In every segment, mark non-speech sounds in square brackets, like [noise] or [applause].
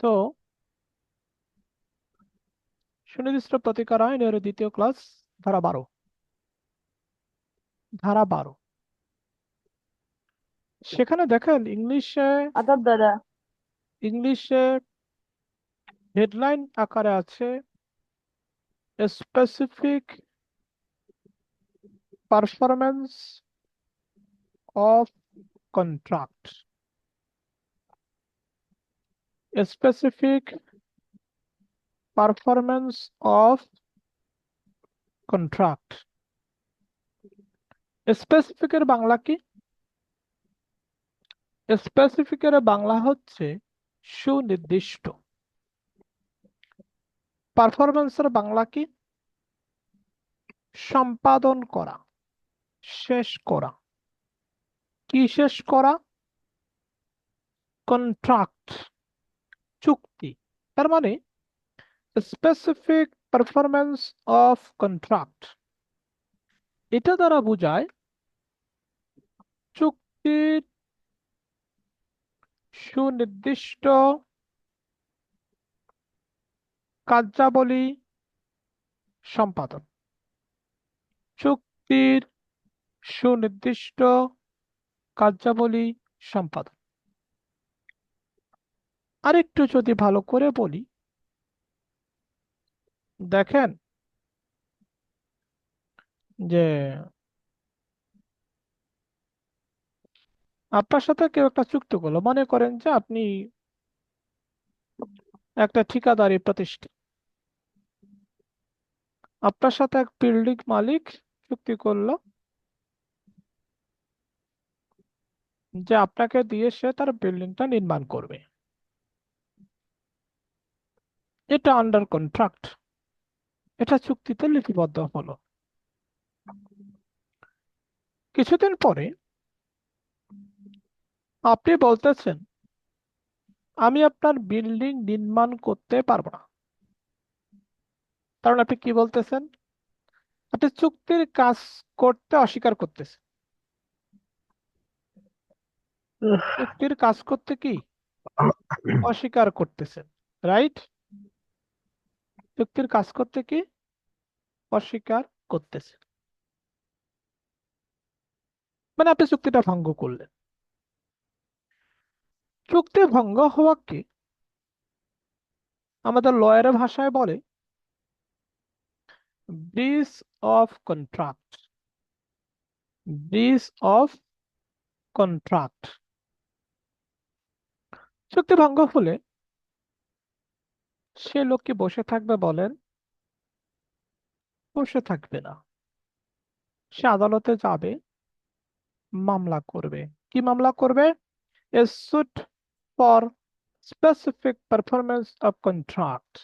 তো সুনির্দিষ্ট প্রতিকার আইনের দ্বিতীয় ক্লাস ধারা বারো। ধারা বারো। সেখানে দেখেন ইংলিশে আদাব দাদা। ইংলিশে হেডলাইন আকারে আছে specific performance of contract specific performance of contract স্পেসিফিকের Bangla কি? স্পেসিফিকের বাংলা হচ্ছে সুনির্দিষ্ট। পারফরমেন্সের বাংলা কি? সম্পাদন করা, শেষ করা। কি শেষ করা? কন্ট্রাক্ট চুক্তি। তার মানে স্পেসিফিক পারফরমেন্স অফ কন্ট্রাক্ট এটা দ্বারা বোঝায় চুক্তির সুনির্দিষ্ট কার্যাবলী সম্পাদন। চুক্তির সুনির্দিষ্ট কার্যাবলী সম্পাদন। আরেকটু যদি ভালো করে বলি, দেখেন যে আপনার সাথে কেউ একটা চুক্তি করল। মনে করেন যে আপনি একটা ঠিকাদারি প্রতিষ্ঠান। আপনার সাথে এক বিল্ডিং মালিক চুক্তি করল যে আপনাকে দিয়ে সে তার বিল্ডিংটা নির্মাণ করবে। এটা আন্ডার কন্ট্রাক্ট এটা চুক্তিতে লিপিবদ্ধ হলো। কিছুদিন পরে আপনি বলতেছেন আমি আপনার বিল্ডিং নির্মাণ করতে পারব না। কারণ আপনি কি বলতেছেন? আপনি চুক্তির কাজ করতে অস্বীকার করতেছেন। চুক্তির কাজ করতে কি? [clears throat] অস্বীকার করতেছেন রাইট চুক্তির কাজ করতে কি অস্বীকার করতেছে? মানে আপনি চুক্তিটা ভঙ্গ করলেন। চুক্তি ভঙ্গ হওয়াকে আমাদের লয়ারের ভাষায় বলে breach of contract breach of contract চুক্তি ভঙ্গ হলে সে লোক কি বসে থাকবে বলেন, বসে থাকবে না। সে আদালতে যাবে, মামলা করবে। কি মামলা করবে? A suit for specific performance of contract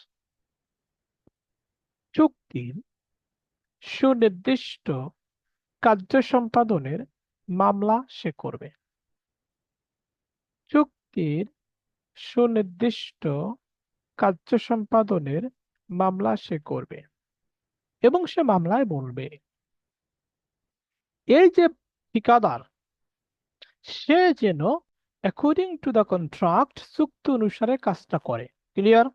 চুক্তির সুনির্দিষ্ট কার্য সম্পাদনের মামলা সে করবে। চুক্তির সুনির্দিষ্ট কার্য সম্পাদনের মামলা সে করবে এবং সে মামলায় বলবে। এই যে ঠিকাদার, সে যেন অ্যাকর্ডিং টু দ্য কন্ট্রাক্ট চুক্তি অনুসারে কাজটা করে। ক্লিয়ার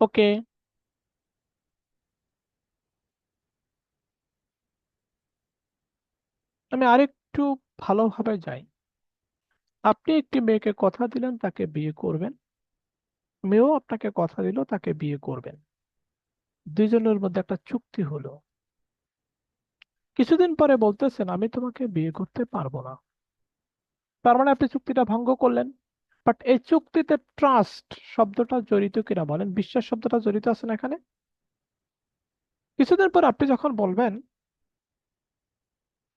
ওকে আমি আরেকটু ভালোভাবে যাই। আপনি একটি মেয়েকে কথা দিলেন, তাকে বিয়ে করবেন। মেয়েও আপনাকে কথা দিল, তাকে বিয়ে করবেন। দুইজনের মধ্যে একটা চুক্তি হলো। কিছুদিন পরে বলতেছেন, আমি তোমাকে বিয়ে করতে পারব না। তার মানে আপনি চুক্তিটা ভঙ্গ করলেন। বাট এই চুক্তিতে ট্রাস্ট শব্দটা জড়িত কিনা বলেন? বিশ্বাস শব্দটা জড়িত আছে না এখানে? কিছুদিন পর আপনি যখন বলবেন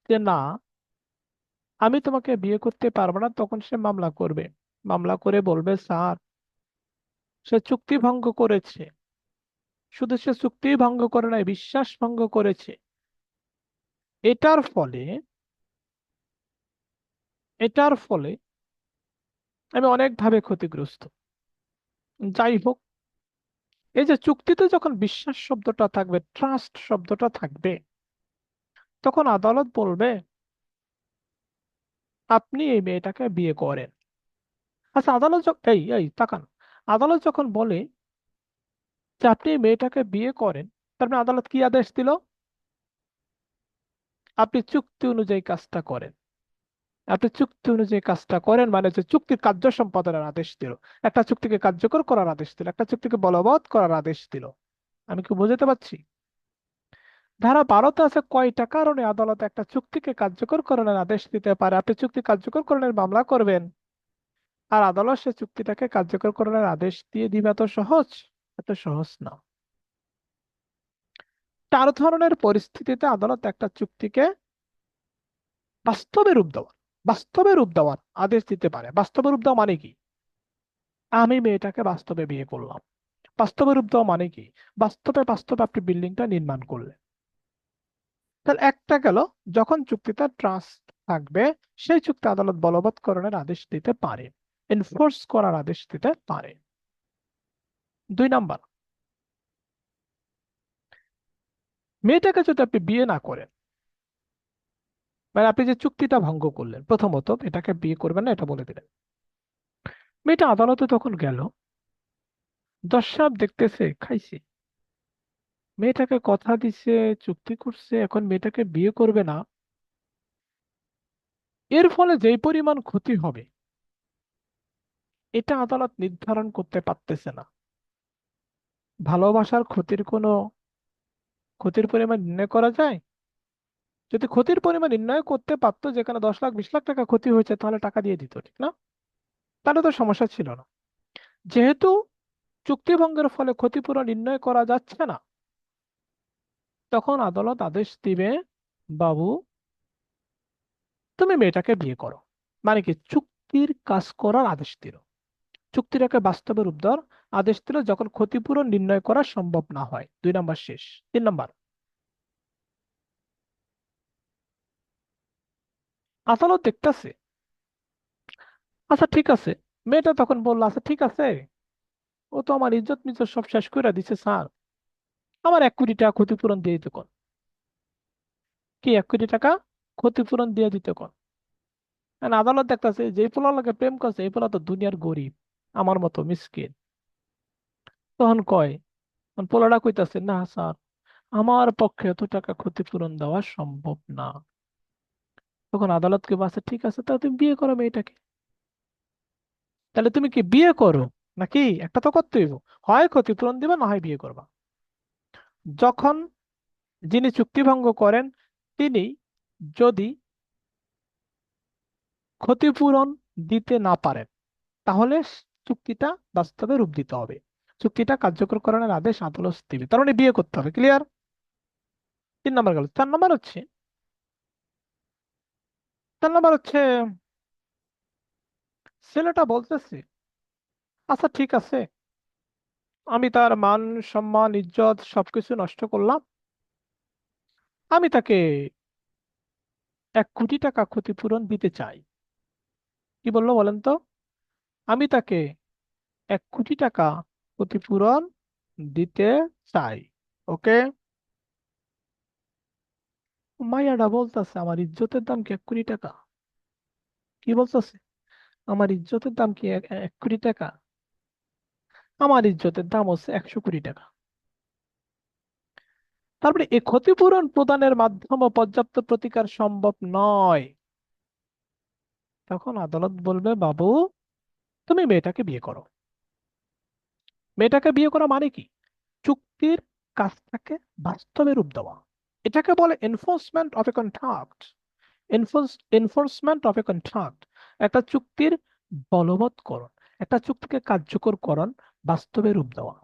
যে, না আমি তোমাকে বিয়ে করতে পারব না, তখন সে মামলা করবে। মামলা করে বলবে, স্যার, সে চুক্তি ভঙ্গ করেছে। শুধু সে চুক্তি ভঙ্গ করে নাই, বিশ্বাস ভঙ্গ করেছে। এটার ফলে এটার ফলে আমি অনেকভাবে ক্ষতিগ্রস্ত। যাই হোক, এই যে চুক্তিতে যখন বিশ্বাস শব্দটা থাকবে ট্রাস্ট শব্দটা থাকবে, তখন আদালত বলবে আপনি এই মেয়েটাকে বিয়ে করেন। আচ্ছা আদালত এই এই, তাকান। আদালত যখন বলে যে আপনি এই মেয়েটাকে বিয়ে করেন, তার মানে আদালত কি আদেশ দিল? আপনি চুক্তি অনুযায়ী কাজটা করেন। আপনি চুক্তি অনুযায়ী কাজটা করেন মানে যে চুক্তির কার্য সম্পাদনের আদেশ দিল। একটা চুক্তিকে কার্যকর করার আদেশ দিল, একটা চুক্তিকে বলবৎ করার আদেশ দিল। আমি কি বুঝাতে পারছি? ধারা বারোতে আছে কয়টা কারণে আদালত একটা চুক্তিকে কার্যকর করার আদেশ দিতে পারে? আপনি চুক্তি কার্যকর করণের মামলা করবেন। আর আদালত সে চুক্তিটাকে কার্যকর করার আদেশ দিয়ে দিবে এত সহজ? এত সহজ না। চার ধরনের পরিস্থিতিতে আদালত একটা চুক্তিকে বাস্তবে রূপ দেওয়ার, বাস্তবে রূপ দেওয়ার আদেশ দিতে পারে। বাস্তবে রূপ দেওয়া মানে কি? আমি মেয়েটাকে বাস্তবে বিয়ে করলাম। বাস্তবে রূপ দেওয়া মানে কি? বাস্তবে বাস্তবে আপনি বিল্ডিংটা নির্মাণ করলেন। তাহলে একটা গেল, যখন চুক্তিতে ট্রাস্ট থাকবে, সেই চুক্তি আদালত বলবৎকরণের আদেশ দিতে পারে এনফোর্স করার আদেশ দিতে পারে। দুই নাম্বার। মেয়েটাকে যদি আপনি বিয়ে না করেন মানে আপনি যে চুক্তিটা ভঙ্গ করলেন, প্রথমত এটাকে বিয়ে করবেন না, এটা বলে দিলেন। মেয়েটা আদালতে তখন গেল দশ সাহেব দেখতেছে, খাইছে। মেয়েটাকে কথা দিছে, চুক্তি করছে, এখন মেয়েটাকে বিয়ে করবে না। এর ফলে যেই পরিমাণ ক্ষতি হবে, এটা আদালত নির্ধারণ করতে পারতেছে না। ভালোবাসার ক্ষতির কোনো, ক্ষতির পরিমাণ নির্ণয় করা যায়? যদি ক্ষতির পরিমাণ নির্ণয় করতে পারতো, যেখানে দশ লাখ, বিশ লাখ টাকা ক্ষতি হয়েছে, তাহলে টাকা দিয়ে দিত, ঠিক না? তাহলে তো সমস্যা ছিল না। যেহেতু চুক্তিভঙ্গের ফলে ক্ষতিপূরণ নির্ণয় করা যাচ্ছে না তখন আদালত আদেশ দিবে, বাবু, তুমি মেয়েটাকে বিয়ে করো। মানে কি? চুক্তির কাজ করার আদেশ দিল। চুক্তিটাকে বাস্তবে রূপ দেওয়ার আদেশ দিল যখন ক্ষতিপূরণ নির্ণয় করা সম্ভব না হয়। দুই নাম্বার শেষ। তিন নাম্বার। আদালত দেখতেছে আচ্ছা ঠিক আছে। মেয়েটা তখন বলল আচ্ছা ঠিক আছে। ও তো আমার ইজ্জত মিজ্জত সব শেষ করে দিছে, স্যার। আমার এক কোটি টাকা ক্ষতিপূরণ দিয়ে দিতে কোন কি, এক কোটি টাকা ক্ষতিপূরণ দিয়ে দিতে কোন কারণ আদালত দেখতেছে, যে পোলা লাগে প্রেম করছে, এই পোলা তো দুনিয়ার গরিব, আমার মতো মিসকিন। তখন কয় পোলাটা কইতাছে, না স্যার, আমার পক্ষে এত টাকা ক্ষতিপূরণ দেওয়া সম্ভব না। তখন আদালতকে বাসে ঠিক আছে তাহলে তুমি বিয়ে করো মেয়েটাকে। তাহলে তুমি কি বিয়ে করো? নাকি? একটা তো করতে হইব। হয় ক্ষতিপূরণ দিবা, না হয় বিয়ে করবা। যখন যিনি চুক্তিভঙ্গ করেন, তিনি যদি ক্ষতিপূরণ দিতে না পারেন, তাহলে চুক্তিটা বাস্তবে রূপ দিতে হবে। চুক্তিটা কার্যকর আদেশ আদালত দিবে। তার মানে বিয়ে করতে হবে ক্লিয়ার তিন নম্বর গেল চার নম্বর হচ্ছে চার নম্বর হচ্ছে, ছেলেটা বলতেছে আচ্ছা ঠিক আছে আমি তার মান, সম্মান, ইজ্জত সবকিছু নষ্ট করলাম। আমি তাকে এক কোটি টাকা ক্ষতিপূরণ দিতে চাই। কি বলল বলেন তো? আমি তাকে এক কোটি টাকা ক্ষতিপূরণ দিতে চাই ওকে মাইয়াটা বলতেছে, আমার ইজ্জতের দাম কি এক কোটি টাকা? কি বলতেছে? আমার ইজ্জতের দাম কি এক কোটি টাকা? আমার ইজ্জতের দাম হচ্ছে একশো কোটি টাকা। তারপরে এই ক্ষতিপূরণ প্রদানের মাধ্যমে পর্যাপ্ত প্রতিকার সম্ভব নয়। তখন আদালত বলবে, বাবু, তুমি মেয়েটাকে বিয়ে করো। মেয়েটাকে বিয়ে করা মানে কি? চুক্তির কাজটাকে বাস্তবে রূপ দেওয়া। এটাকে বলে enforcement of a contract enforcement of a contract একটা চুক্তির বলবৎকরণ, একটা চুক্তিকে কার্যকরকরণ বাস্তবে রূপ দেওয়া।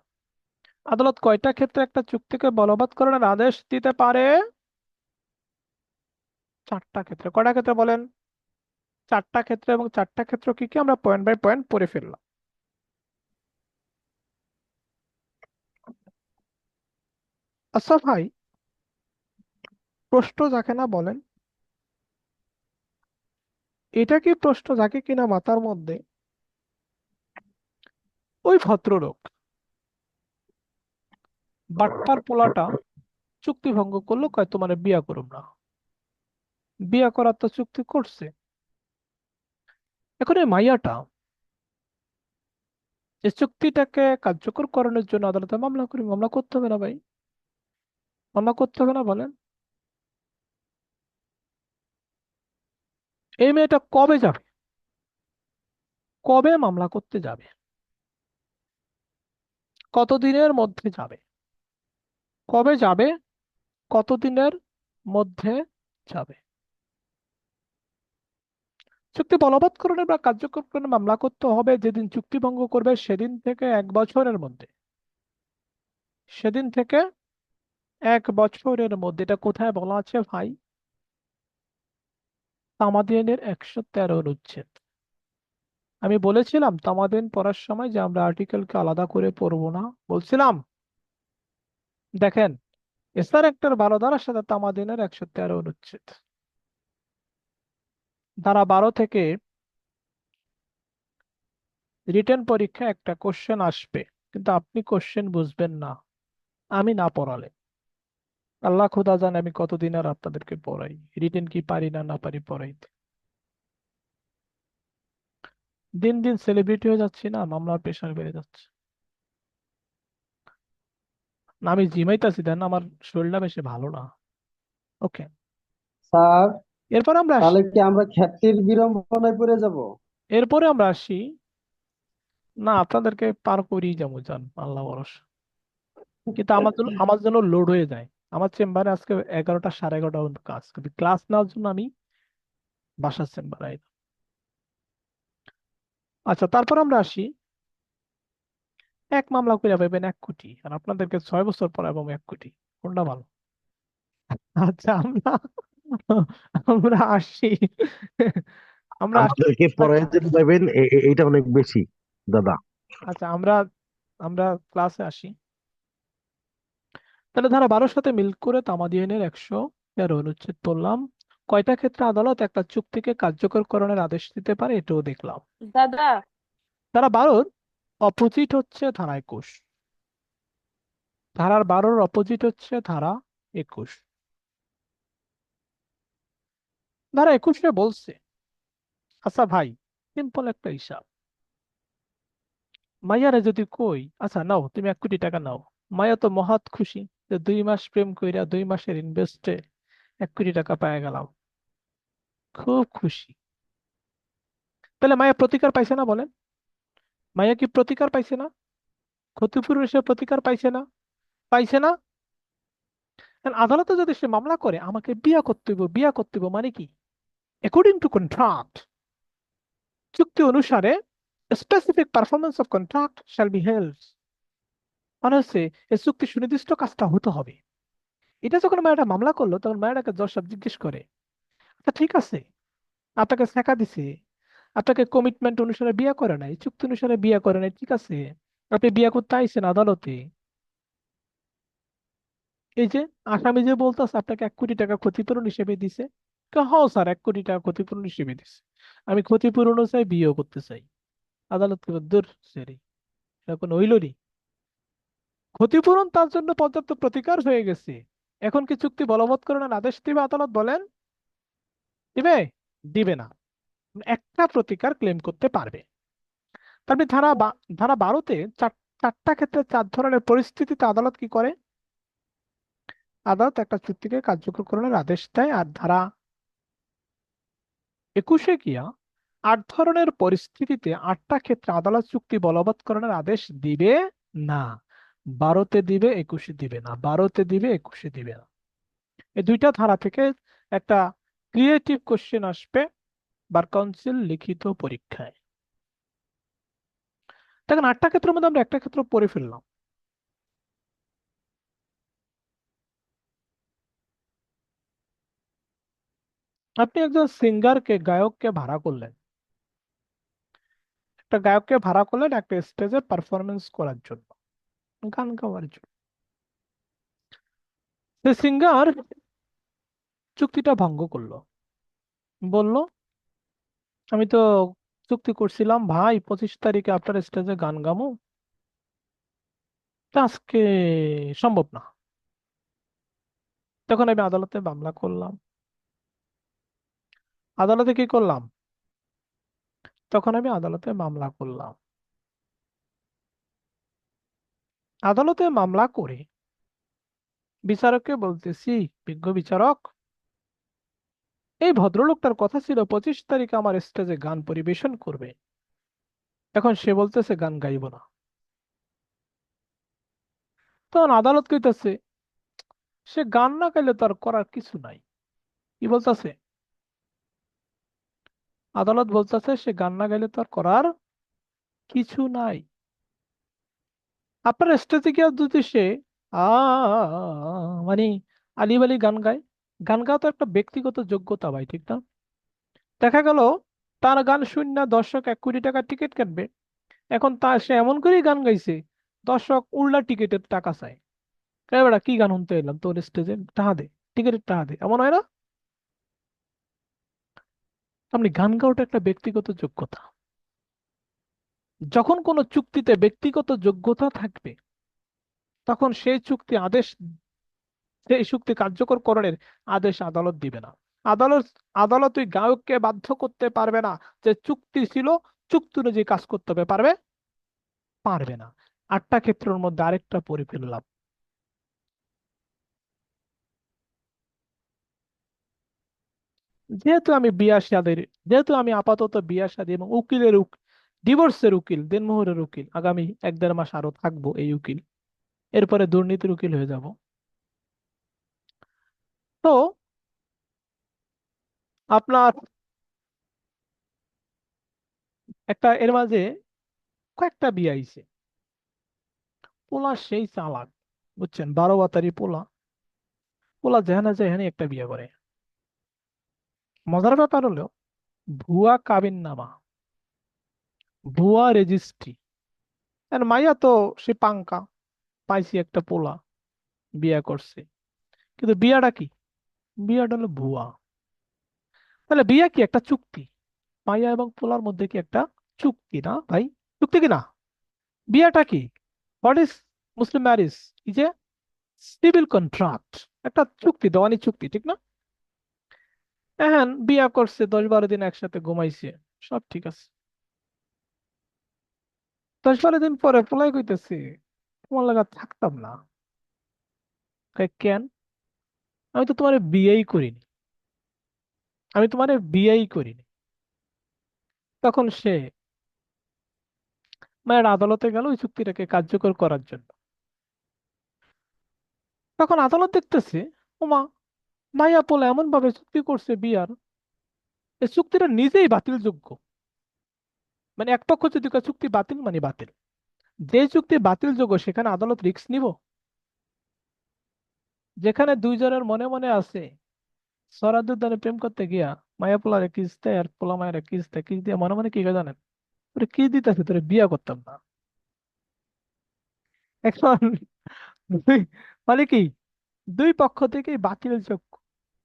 আদালত কয়টা ক্ষেত্রে একটা চুক্তিকে বলবৎকরণের আদেশ দিতে পারে? চারটা ক্ষেত্রে। কয়টা ক্ষেত্রে বলেন? চারটা ক্ষেত্রে এবং চারটা ক্ষেত্র কি কি? আমরা পয়েন্ট বাই পয়েন্ট পড়ে ফেললাম। আচ্ছা ভাই, প্রশ্ন যাকে না বলেন, এটা কি প্রশ্ন যাকে কিনা মাথার মধ্যে ওই ভদ্রলোক। বাট্টার পোলাটা চুক্তি ভঙ্গ করল, কয়, তোমার বিয়া করুম না। বিয়া করার তো চুক্তি করছে। এখন এই মাইয়াটা এই চুক্তিটাকে কার্যকর করানোর জন্য আদালতে মামলা করি, মামলা করতে হবে না ভাই। মামলা করতে হবে না বলেন। এই মেয়েটা কবে যাবে? কবে মামলা করতে যাবে? কতদিনের মধ্যে যাবে? কবে যাবে? কতদিনের মধ্যে যাবে? চুক্তি বলবৎকরণে বা কার্যকরকরণে মামলা করতে হবে। যেদিন চুক্তি ভঙ্গ করবে, সেদিন থেকে এক বছরের মধ্যে। সেদিন থেকে এক বছরের মধ্যে। এটা কোথায় বলা আছে ভাই? তামাদিনের একশো তেরো উচ্ছেদ। আমি বলেছিলাম তামাদিন পড়ার সময় যে আমরা আর্টিকেলকে আলাদা করে পড়ব না। বলছিলাম। দেখেন, এসআর একটার বারো ধারার সাথে তামাদিনের একশো তেরো অনুচ্ছেদ। ধারা বারো থেকে রিটেন পরীক্ষা একটা কোশ্চেন আসবে, কিন্তু আপনি কোশ্চেন বুঝবেন না। আমি না পড়ালে। আল্লাহ খুদা জানে আমি কতদিন আর আপনাদেরকে পড়াই। রিটেন কি পারি না না পারি পড়াইতে। দিন দিন সেলিব্রিটি হয়ে যাচ্ছি না মামলার প্রেশার বেড়ে যাচ্ছে। না আমি জিমাইতাছি দেন আমার শরীরটা বেশি ভালো না। ওকে স্যার এরপর আমরা আসি। তাহলে কি আমরা খ্যাতির বিড়ম্বনায় পড়ে যাব? এরপরে আমরা আসি। না আপনাদেরকে পার করেই যাব জান আল্লাহ ভরসা। কিন্তু আমার জন্য আমার জন্য লোড হয়ে যায়। আমার চেম্বারে আজকে এগারোটা সাড়ে এগারোটা পর্যন্ত কাজ। কিন্তু ক্লাস নেওয়ার জন্য আমি বাসার চেম্বারে আইলাম আচ্ছা তারপর আমরা আসি। এক মামলা করে পাবেন এক কোটি আর আপনাদেরকে ছয় বছর পর এবং এক কোটি। কোনটা ভালো? আচ্ছা আমরা আমরা আসি। আমরা আসি। আমাদেরকে পরে যেটা পাবেন এ- এ- এটা অনেক বেশি দাদা। আচ্ছা আমরা আমরা ক্লাসে আসি। তাহলে ধারা বারোর সাথে মিল করে তামাদিনের একশো তেরো অনুচ্ছেদ পড়লাম কয়টা ক্ষেত্রে আদালত একটা চুক্তিকে কার্যকরকরণের আদেশ দিতে পারে এটাও দেখলাম। দাদা। ধারা বারোর অপোজিট হচ্ছে ধারা একুশ। ধারার বারোর অপোজিট হচ্ছে ধারা একুশ। ধারা একুশে বলছে আচ্ছা ভাই সিম্পল একটা হিসাব। মাইয়ারে যদি কই আচ্ছা নাও তুমি এক কোটি টাকা নাও। মায়া তো মহাত খুশি যে দুই মাস প্রেম কইরা দুই মাসের ইনভেস্টে এক কোটি টাকা পায়ে গেলাম। খুব খুশি। তাহলে মায়া প্রতিকার পাইছে না বলেন? মায়া কি প্রতিকার পাইছে না? ক্ষতিপূরণ হিসেবে প্রতিকার পাইছে না? পাইছে না? আদালতে যদি সে মামলা করে, আমাকে বিয়া করতে হইব, বিয়া করতে হইব মানে কি? অ্যাকর্ডিং টু কন্ট্রাক্ট চুক্তি অনুসারে specific performance of contract shall be held মানে হচ্ছে, এই চুক্তি সুনির্দিষ্ট কাজটা হতে হবে। এটা যখন মায়েরা মামলা করল, তখন মায়েরাকে জজ সাহেব জিজ্ঞেস করে আচ্ছা ঠিক আছে, আপনাকে শেখা দিছে, আপনাকে কমিটমেন্ট অনুসারে বিয়ে করে নাই, চুক্তি অনুসারে বিয়ে করে নাই, ঠিক আছে, আপনি বিয়ে করতে আইছেন আদালতে। এই যে আসামি যে বলতেছে, আপনাকে এক কোটি টাকা ক্ষতিপূরণ হিসেবে দিছে। হ্যাঁ স্যার, এক কোটি টাকা ক্ষতিপূরণ হিসেবে দিছে। আমি ক্ষতিপূরণ চাই বিয়েও করতে চাই। আদালত দূর সেরি এটা কোনো হইলই ক্ষতিপূরণ তার জন্য পর্যাপ্ত প্রতিকার হয়ে গেছে। এখন কি চুক্তি বলবৎকরণের আদেশ দিবে আদালত বলেন, দিবে? দিবে না। একটা প্রতিকার ক্লেম করতে পারবে। তারপরে ধারা ধারা বারোতে চার, চারটা ক্ষেত্রে চার ধরনের পরিস্থিতিতে আদালত কি করে? আদালত একটা চুক্তিকে কার্যকরকরণের আদেশ দেয় আর ধারা একুশে গিয়া আট ধরনের পরিস্থিতিতে আটটা ক্ষেত্রে আদালত চুক্তি বলবৎকরণের আদেশ দিবে না। বারোতে দিবে, একুশে দিবে না। বারোতে দিবে, একুশে দিবে না। এই দুইটা ধারা থেকে একটা ক্রিয়েটিভ কোশ্চেন আসবে বার কাউন্সিল লিখিত পরীক্ষায়। দেখেন, আটটা ক্ষেত্রের মধ্যে আমরা একটা ক্ষেত্র পড়ে ফেললাম। আপনি একজন সিঙ্গারকে গায়ককে ভাড়া করলেন। একটা গায়ককে ভাড়া করলেন একটা স্টেজে পারফরমেন্স করার জন্য। গান গাওয়ার জন্য সে সিঙ্গার চুক্তিটা ভঙ্গ করল। বলল, আমি তো চুক্তি করছিলাম, ভাই, পঁচিশ তারিখে আপনার স্টেজে গান গামু। আজকে সম্ভব না। তখন আমি আদালতে মামলা করলাম। আদালতে কি করলাম? তখন আমি আদালতে মামলা করলাম। আদালতে মামলা করে। বিচারককে বলতেছি, বিজ্ঞ বিচারক, এই ভদ্রলোকটার কথা ছিল, পঁচিশ তারিখে আমার স্টেজে গান পরিবেশন করবে। এখন সে বলতেছে, গান গাইব না। তখন আদালত কইতেছে, সে গান না গাইলে তার করার কিছু নাই। কি বলতেছে? আদালত বলতেছে, সে গান না গাইলে তার করার কিছু নাই। আপনার স্টেজে গিয়ে যদি সে আ মানে আলিব আলি গান গায়, গান গাওয়া তো একটা ব্যক্তিগত যোগ্যতা ভাই, ঠিক না? দেখা গেল তার গান শুনে দর্শক এক কোটি টাকা টিকিট কাটবে। এখন তা সে এমন করেই গান গাইছে, দর্শক উল্টা টিকিটের টাকা চায়। বেড়া কি গান শুনতে এলাম তোর স্টেজে টাকা দে টিকিটের টাকা দে, এমন হয় না? আপনি গান গাওয়াটা একটা ব্যক্তিগত যোগ্যতা। যখন কোনো চুক্তিতে ব্যক্তিগত যোগ্যতা থাকবে, তখন সেই চুক্তি আদেশ, সেই চুক্তি কার্যকর করণের আদেশ আদালত দিবে না। আদালত আদালত ওই গায়ককে বাধ্য করতে পারবে না যে চুক্তি ছিল, চুক্তি অনুযায়ী কাজ করতে হবে, পারবে? পারবে না। আটটা ক্ষেত্রের মধ্যে আরেকটা পড়ে ফেললাম যেহেতু আমি বিয়া শাদের যেহেতু আমি আপাতত বিয়া শাদী এবং উকিলের উক ডিভোর্সের উকিল দিনমোহরের উকিল, আগামী এক দেড় মাস আরও থাকব এই উকিল। এরপরে দুর্নীতির উকিল হয়ে যাব। তো আপনার একটা, এর মাঝে কয়েকটা বিয়ে আইছে। পোলা সেই চালাক, বুঝছেন? বারো বাতারি পোলা। পোলা যেখানে যেখানে একটা বিয়ে করে। মজার ব্যাপার হলো, ভুয়া কাবিন নামা। ভুয়া রেজিস্ট্রি মাইয়া তো সে পাঙ্কা পাইছি একটা পোলা বিয়ে করছে। কিন্তু বিয়াটা কি? বিয়াটা হলো ভুয়া। তাহলে বিয়ে কি একটা চুক্তি? মাইয়া এবং পোলার মধ্যে কি একটা চুক্তি না ভাই? চুক্তি কি না? বিয়েটা কি? What is Muslim marriage is a civil contract একটা চুক্তি, দেওয়ানি চুক্তি, ঠিক না? হ্যাঁ বিয়া করছে, দশ বারো দিন একসাথে ঘুমাইছে, সব ঠিক আছে। দশ বারো দিন পরে পোলাই কইতেছে, তোমার লাগা থাকতাম না। কেন? আমি তো তোমার বিয়েই করিনি। আমি তোমার বিয়েই করিনি। তখন সে মায়ের আদালতে গেল ওই চুক্তিটাকে কার্যকর করার জন্য। তখন আদালত দেখতেছে, ওমা মাইয়া পোলা এমন ভাবে চুক্তি করছে বিয়ার। এই চুক্তিটা নিজেই বাতিলযোগ্য। মানে এক পক্ষ যদি চুক্তি বাতিল মানে বাতিল। যে চুক্তি বাতিলযোগ্য সেখানে আদালত রিস্ক নিব। যেখানে দুইজনের মনে মনে আছে, সরাদুদ্দানে প্রেম করতে গিয়া, মায়া পোলারে কিস দেয় আর পোলা মায়ের কিস দেয়, কিস দিয়ে মনে মনে কি জানেন? তোরে কি দিতেছে, তোরে বিয়া করতাম না। এখন মানে কি? দুই পক্ষ থেকেই বাতিলযোগ্য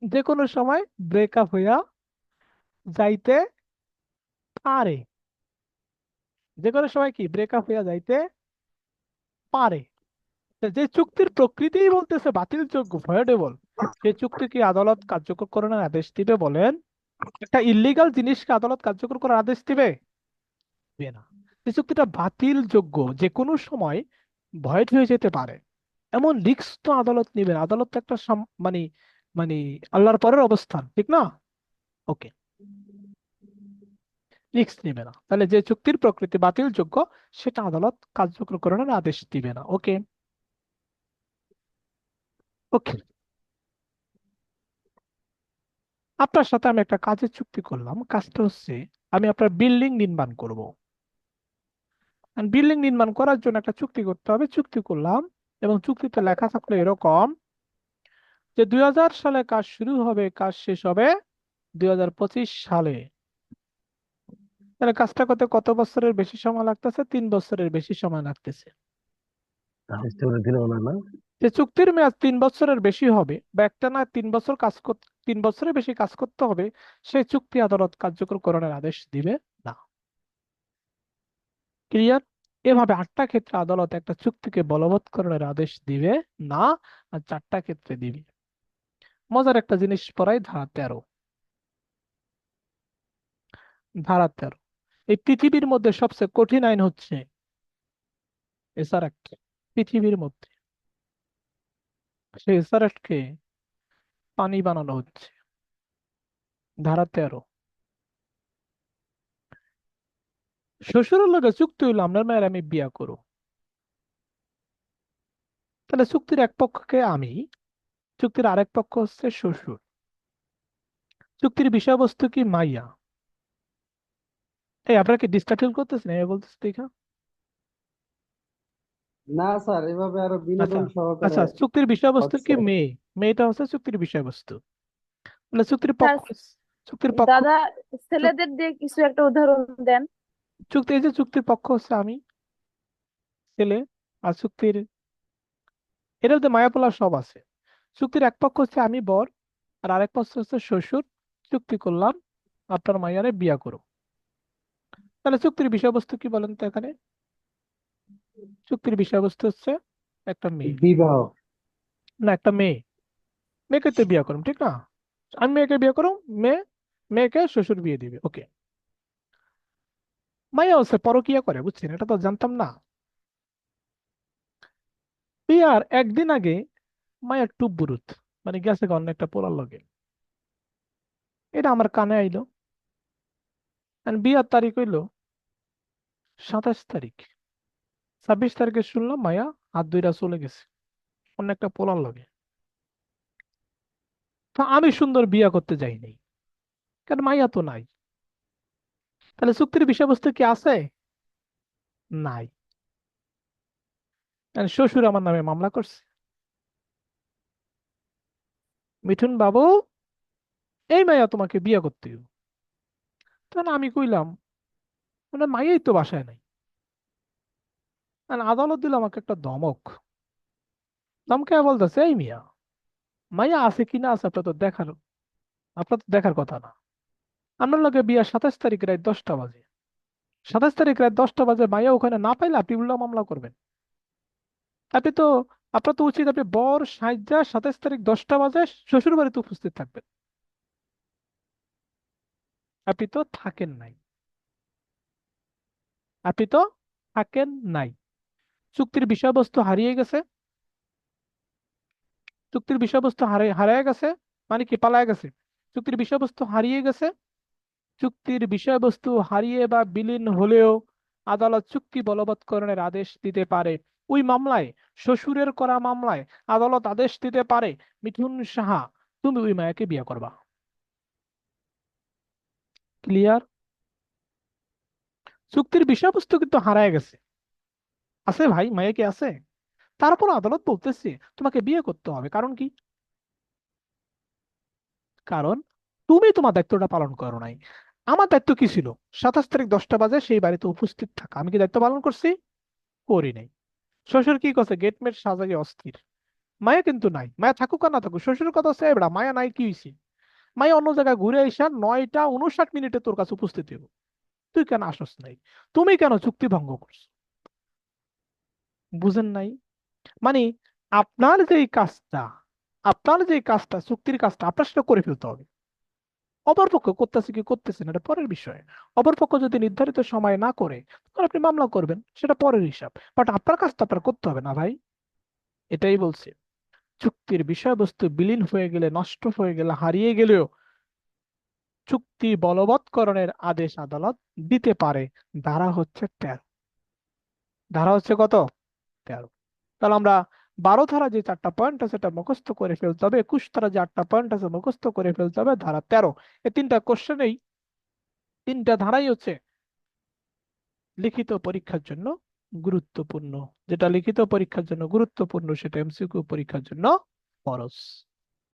যে কোনো সময় ব্রেকআপ হইয়া যাইতে পারে। যে কোনো সময় কি ব্রেকআপ হইয়া যাইতে পারে। যে চুক্তির প্রকৃতিই বলতেছে বাতিলযোগ্য ভয়েডেবল সেই চুক্তি কি আদালত কার্যকর করার আদেশ দিবে বলেন? একটা ইলিগাল জিনিসকে আদালত কার্যকর করার আদেশ দিবে? দিবে না। যে চুক্তিটা বাতিলযোগ্য, যে কোনো সময় ভয়েড হয়ে যেতে পারে। এমন রিস্ক তো আদালত নিবে আদালত তো একটা মানে মানে আল্লাহর পরের অবস্থান, ঠিক না? ওকে রিস্ক নেবে না। তাহলে যে চুক্তির প্রকৃতি বাতিলযোগ্য, সেটা আদালত কার্যকর আদেশ দিবে না। ওকে ওকে আপনার সাথে আমি একটা কাজের চুক্তি করলাম। কাজটা হচ্ছে, আমি আপনার বিল্ডিং নির্মাণ করব। বিল্ডিং নির্মাণ করার জন্য একটা চুক্তি করতে হবে। চুক্তি করলাম এবং চুক্তিতে লেখা থাকল এরকম যে দুই হাজার সালে কাজ শুরু হবে, কাজ শেষ হবে দুই হাজার পঁচিশ সালে। তাহলে কাজটা করতে কত বছরের বেশি সময় লাগতেছে? তিন বছরের বেশি সময় লাগতেছে। যে চুক্তির মেয়াদ তিন বছরের বেশি হবে বা একটা না তিন বছর কাজ করতে তিন বছরের বেশি কাজ করতে হবে সেই চুক্তি আদালত কার্যকর করানোর আদেশ দিবে না। ক্লিয়ার? এভাবে আটটা ক্ষেত্রে আদালত একটা চুক্তিকে বলবৎ করানোর আদেশ দিবে না আর চারটা ক্ষেত্রে দিবে। মজার একটা জিনিস পড়াই ধারা তেরো। ধারা তেরো। এই পৃথিবীর মধ্যে সবচেয়ে কঠিন আইন হচ্ছে অ্যাক্ট পৃথিবীর মধ্যে। সেই স্যারেটকে পানি বানানো হচ্ছে, ধারা তেরো। শ্বশুরের লগে চুক্তি হইল, আপনার মায়ের আমি বিয়া করো তাহলে চুক্তির এক পক্ষকে আমি, চুক্তির আরেক পক্ষ হচ্ছে শ্বশুর। চুক্তির বিষয়বস্তু কি মাইয়া? এই আপনারা কি ডিস্ট্রাক্ট করতেছেন? এই বলতেছে দেখা। না স্যার এভাবে আরও বিনোদন সহকারে আচ্ছা চুক্তির বিষয়বস্তু কি মেয়ে? মেয়েটা হচ্ছে চুক্তির বিষয়বস্তু। মানে চুক্তির পক্ষ চুক্তির পক্ষ দাদা ছেলেদের দিয়ে কিছু একটা উদাহরণ দেন। চুক্তি এই যে চুক্তির পক্ষ হচ্ছে আমি ছেলে আর চুক্তির এটার মধ্যে মায়াপোলা সব আছে। চুক্তির এক পক্ষ হচ্ছে আমি বর আর আরেক পক্ষ হচ্ছে শ্বশুর। চুক্তি করলাম আপনার মাইয়ারে বিয়া করো তাহলে চুক্তির বিষয়বস্তু কি বলেন তো এখানে? চুক্তির বিষয়বস্তু হচ্ছে একটা মেয়ে। বিবাহ। না একটা মেয়ে। মেয়েকে তো বিয়ে করুন ঠিক না? আমি মেয়েকে বিয়ে করুম মেয়ে মেয়েকে শ্বশুর বিয়ে দিবে ওকে মাইয়া হচ্ছে পরকিয়া করে বুঝছেন? এটা তো জানতাম না। বিয়ার একদিন আগে মায়ের টুপ বুরুত মানে গেছে অন্য একটা পোলার লগে। এটা আমার কানে আইলো। বিয়ার তারিখ হইল সাতাশ তারিখ। ছাব্বিশ তারিখে শুনলাম মায়া হাত দুইটা চলে গেছে, অন্য একটা পোলার লগে। তা আমি সুন্দর বিয়া করতে যাই নাই, কারণ মাইয়া তো নাই। তাহলে চুক্তির বিষয়বস্তু কি আছে? নাই। শ্বশুর আমার নামে মামলা করছে। মিঠুন বাবু, এই মাইয়া তোমাকে বিয়ে করতে। তখন আমি কইলাম মানে মাইয়াই তো বাসায় নাই। আদালত দিল আমাকে একটা ধমক। ধমকে বলতেছে, এই মিয়া, মাইয়া আছে কি না আছে আপনার তো দেখার, আপনার তো দেখার কথা না। আপনার লগে বিয়া সাতাশ তারিখ রাত দশটা বাজে। সাতাশ তারিখ রাত দশটা বাজে, মাইয়া ওখানে না পাইলে আপনি উল্টা মামলা করবেন। আপনি তো, আপনার তো উচিত আপনি বর সাজ্জা সাতাশ তারিখ দশটা বাজে শ্বশুর বাড়িতে উপস্থিত থাকবেন। আপনি তো থাকেন নাই। আপনি তো থাকেন নাই। চুক্তির বিষয়বস্তু হারিয়ে গেছে। চুক্তির বিষয়বস্তু হারিয়ে গেছে মানে কি, পালায় গেছে। চুক্তির বিষয়বস্তু হারিয়ে গেছে। চুক্তির বিষয়বস্তু হারিয়ে বা বিলীন হলেও আদালত চুক্তি বলবৎকরণের আদেশ দিতে পারে। ওই মামলায়, শ্বশুরের করা মামলায় আদালত আদেশ দিতে পারে। মিঠুন সাহা, তুমি ওই মায়াকে বিয়ে করবা। ক্লিয়ার? চুক্তির বিষয়বস্তু কিন্তু হারায় গেছে। আছে ভাই মায়া কি আছে? তারপর আদালত বলতেছে, তোমাকে বিয়ে করতে হবে। কারণ কি? কারণ তুমি তোমার দায়িত্বটা পালন করো নাই। আমার দায়িত্ব কি ছিল? সাতাশ তারিখ দশটা বাজে সেই বাড়িতে উপস্থিত থাকা। আমি কি দায়িত্ব পালন করছি? করি নাই। শ্বশুর কি করছে? গেটমেট সাজাই অস্থির। মায়া কিন্তু নাই। মায়া থাকুক আর না থাকুক, শ্বশুরের কথা মায়া নাই, কি হয়েছে মায়া অন্য জায়গায় ঘুরে আইসা নয়টা উনষাট মিনিটে তোর কাছে উপস্থিত হইব। তুই কেন আসস নাই? তুমি কেন চুক্তি ভঙ্গ করছ? বুঝেন নাই? মানে আপনার যে কাজটা, আপনার যে কাজটা, চুক্তির কাজটা আপনার সেটা করে ফেলতে হবে। অপরপক্ষ করতেছে কি করতেছে না, এটা পরের বিষয়। অপরপক্ষ যদি নির্ধারিত সময় না করে তখন আপনি মামলা করবেন, সেটা পরের হিসাব। বাট আপনার কাজটা আপনার করতে হবে না ভাই। এটাই বলছে। চুক্তির বিষয়বস্তু বিলীন হয়ে গেলে, নষ্ট হয়ে গেলে, হারিয়ে গেলেও চুক্তি বলবৎকরণের আদেশ আদালত দিতে পারে। ধারা হচ্ছে তেরো। ধারা হচ্ছে কত? তেরো। তাহলে আমরা বারো ধারা যে চারটা পয়েন্ট আছে সেটা মুখস্থ করে ফেলতে হবে। একুশ ধারা যে আটটা পয়েন্ট আছে মুখস্থ করে ফেলতে হবে। ধারা তেরো। এই তিনটা কোশ্চেনেই তিনটা ধারাই হচ্ছে লিখিত পরীক্ষার জন্য গুরুত্বপূর্ণ। যেটা লিখিত পরীক্ষার জন্য গুরুত্বপূর্ণ সেটা এমসিকিউ পরীক্ষার জন্য ফরজ।